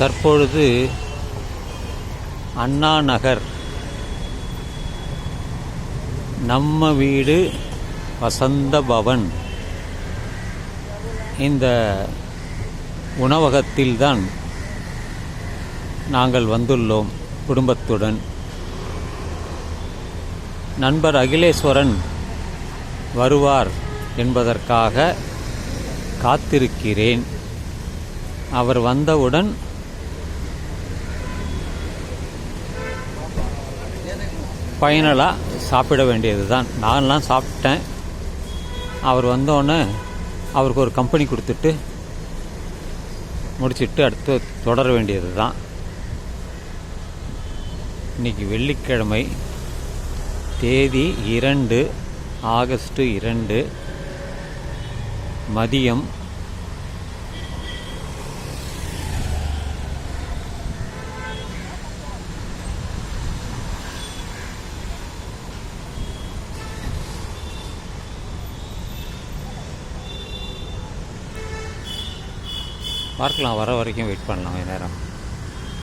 தற்பொழுது அண்ணா நகர். நம்ம வீடு வசந்த பவன். இந்த உணவகத்தில்தான் நாங்கள் வந்துள்ளோம் குடும்பத்துடன். நண்பர் அகிலேஸ்வரன் வருவார் என்பதற்காக காத்திருக்கிறேன். அவர் வந்தவுடன் ஃபைனலாக சாப்பிட வேண்டியது தான் நான்லாம் சாப்பிட்டேன். அவர் வந்தோடனே அவருக்கு ஒரு கம்பெனி கொடுத்துட்டு முடிச்சுட்டு அடுத்து தொடர வேண்டியது தான் இன்றைக்கி வெள்ளிக்கிழமை தேதி இரண்டு ஆகஸ்ட்டு இரண்டு மதியம் பார்க்கலாம் வர வரைக்கும் வெயிட் பண்ணலாம் நேரம்